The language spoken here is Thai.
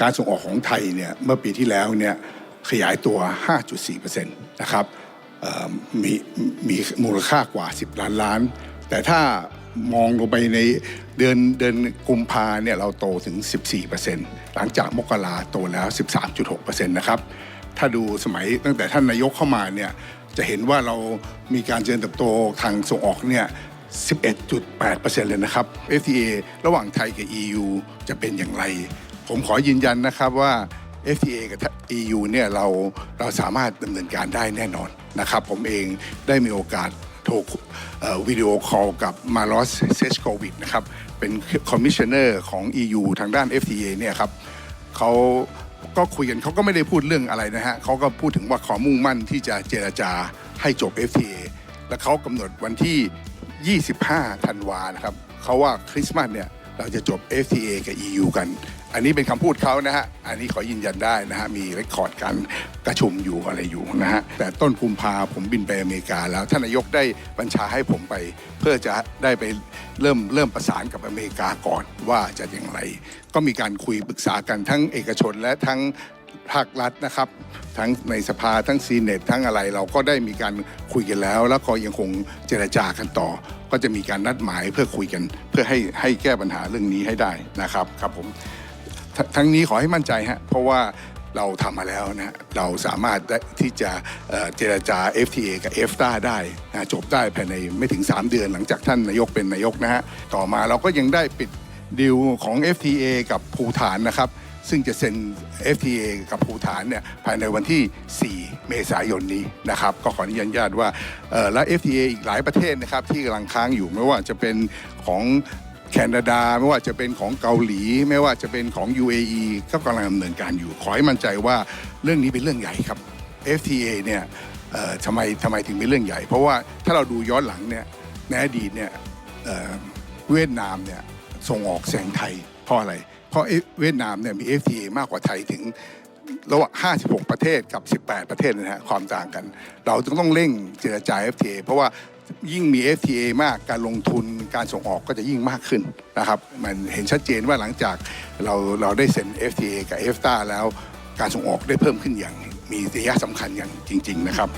การส่งออกของไทยเนี่ยเมื่อปีที่แล้วเนี่ยขยายตัว 5.4%นะครับมีมีมูลค่ากว่า 10 ล้านล้าน แต่ถ้ามองลงไปในเดือนเดือนกุมภาเนี่ยเราโตถึง 14%หลังจากมกราโตแล้ว 13.6%นะครับถ้าดูสมัยตั้งแต่ท่านนายกเข้ามาเนี่ยจะเห็นว่าเรามีการเจริญเติบโตทางส่งออกเนี่ย 11.8%เลยนะครับ FTA ระหว่างไทยกับ EU จะเป็นอย่างไร ผมขอยืนยันนะครับว่า FTA กับ EU เนี่ยเราเราสามารถดำเนินการได้แน่นอนนะครับ ผมเองได้มีโอกาสโทรวิดีโอคอลกับมาลอสเซชโควิดนะครับ เป็นคอมมิชชันเนอร์ของ EU ทางด้าน FTA เนี่ยครับเขาก็คุยกันเขาก็ไม่ได้พูดเรื่องอะไรนะฮะเขาก็พูดถึงว่าขอมุ่งมั่นที่จะเจรจาให้จบ FTA และเขากำหนดวันที่ 25 ธันวานะครับเขาว่าคริสต์มาสเนี่ย เราจะจบ FTA กับ EU กัน อันนี้เป็นคำพูดเขานะฮะ อันนี้ขอยืนยันได้นะฮะ มีเรคคอร์ดการประชุมอยู่อะไรอยู่นะฮะ แต่ต้นกุมภาผมบินไปอเมริกาแล้ว ท่านนายกได้บัญชาให้ผมไป เพื่อจะได้ไปเริ่มเริ่มประสานกับอเมริกาก่อนว่าจะอย่างไร ก็มีการคุยปรึกษากันทั้งเอกชนและทั้งภาครัฐนะครับ ทั้งในสภาทั้งซีเนตทั้งอะไรเราก็ได้มีการคุยกันแล้ว แล้วก็ยังคงเจรจากันต่อ ก็จะมีการนัดหมายเพื่อคุยกัน เพื่อให้ให้แก้ปัญหาเรื่องนี้ให้ได้นะครับครับผมททั้งนี้ขอให้มั่นใจฮะเพราะว่าเราทำมาแล้วนะฮะเราสามารถได้ที่จะเอ่อเจรจา FTA กับ EFTA ได้นะจบได้ภายในไม่ถึง 3 เดือนหลังจากท่านนายกเป็นนายกนะฮะต่อมาเราก็ยังได้ปิดดีลของ FTA กับภูฐานนะครับ ซึ่งจะเซ็น FTA กับภูฐานเนี่ยภายในวันที่ 4 เมษายนนี้นะครับ ก็ขออนุญาตว่าเอ่อและ FTA อีกหลายประเทศนะครับที่กำลังค้างอยู่ไม่ว่าจะเป็นของแคนาดาไม่ว่าจะเป็นของเกาหลี ไม่ว่าจะเป็นของ UAE ก็กำลังดำเนินการอยู่ ขอให้มั่นใจว่าเรื่องนี้เป็นเรื่องใหญ่ครับ FTA เนี่ยเอ่อทำไมทำไมถึงเป็นเรื่องใหญ่ เพราะว่าถ้าเราดูย้อนหลังเนี่ยในอดีตเนี่ยเวียดนามเนี่ยส่งออกแซงไทยเพราะอะไร เพราะเวียดนามเนี่ยมี FTA มากกว่าไทยถึงระหว่าง56 ประเทศกับ 18 ประเทศนะฮะความต่างกัน เราจึงต้องเร่งเจรจา FTA เพราะว่ายิ่งมี FTA มากการลงทุนการส่งออกก็จะยิ่งมากขึ้นนะครับ มันเห็นชัดเจนว่าหลังจากเราเราได้เซ็น FTA กับ EFTA แล้วการส่งออกได้เพิ่มขึ้นอย่างมีนัยสำคัญอย่างจริง ๆ นะครับ